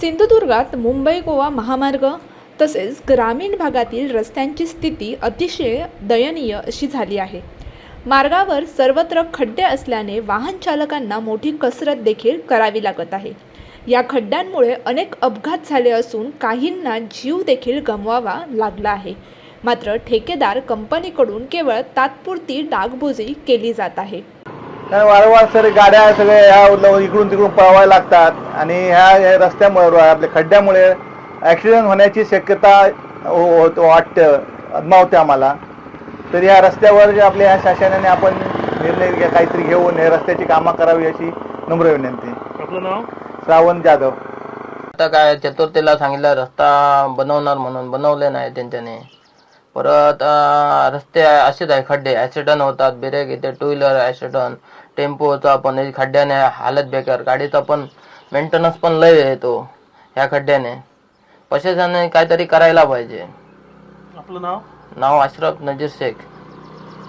सिंधुदुर्गात मुंबई गोवा महामार्ग तसेच ग्रामीण भागातील रस्त्यांची स्थिती अतिशय दयनीय अशी झाली आहे. मार्गावर सर्वत्र खड्डे असल्याने वाहन चालकांना मोठी कसरत देखील करावी लागत आहे. या खड्ड्यांमुळे अनेक अपघात झाले असून काहींना जीव देखील गमवावा लागला आहे. मात्र ठेकेदार कंपनीकडून केवळ तात्पुरती डागबुजी केली जात आहे. कारण वारंवार सर गाड्या सगळे ह्या इकडून तिकडून पळवायला लागतात. आणि ह्या ह्या रस्त्यामुळे आपल्या खड्ड्यामुळे ॲक्सिडेंट होण्याची शक्यता हो- होत- वाटतं अदमावते आम्हाला. तर या रस्त्यावर जे आपल्या ह्या शासनाने आपण निर्णय घ्या- काहीतरी घेऊन हे रस्त्याची कामं करावी अशी नम्र विनंती. आपलं नाव? श्रावण जाधव. आता काय चतुर्थीला सांगितलं रस्ता बनवणार म्हणून बनवले नाही त्यांच्याने. परत रस्ते असेच आहे खड्डे. ऍक्सिडेंट होतात ब्रेक येते टू व्हीलर ऍक्सिडेंट टेम्पोचा पण हे खड्ड्याने हालत बेकार. गाडीचा पण मेंटेनन्स पण लय येतो ह्या खड्ड्याने. प्रशासनाने काहीतरी करायला पाहिजे. आपलं नाव? नाव अशरफ नजीर शेख.